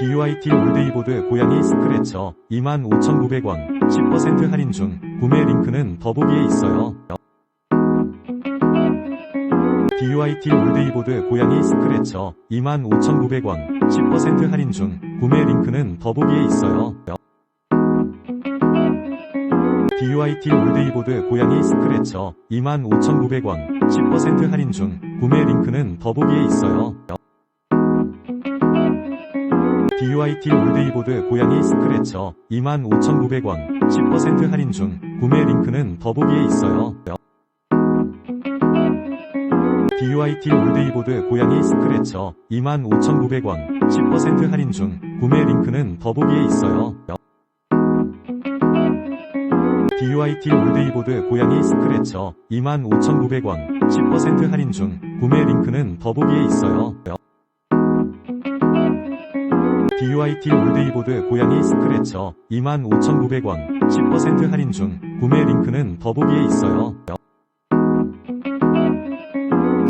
DUIT 올데이보드 고양이 스크래처 25,900원 10% 할인 중 구매 링크는 더보기에 있어요. DUIT 올데이보드 고양이 스크래처 25,900원 10% 할인 중 구매 링크는 더보기에 있어요. DUIT 올데이보드 고양이 스크래처 25,900원 10% 할인 중 구매 링크는 더보기에 있어요. DUIT 올데이보드 고양이 스크래처 25,900원 10% 할인 중 구매 링크는 더보기에 있어요. DUIT 올데이보드 고양이 스크래처 25,900원 10% 할인 중 구매 링크는 더보기에 있어요. DUIT 올데이보드 고양이 스크래처 25,900원 10% 할인 중 구매 링크는 더보기에 있어요. DUIT 올데이보드 고양이 스크래처 25,900원 10% 할인 중 구매 링크는 더보기에 있어요.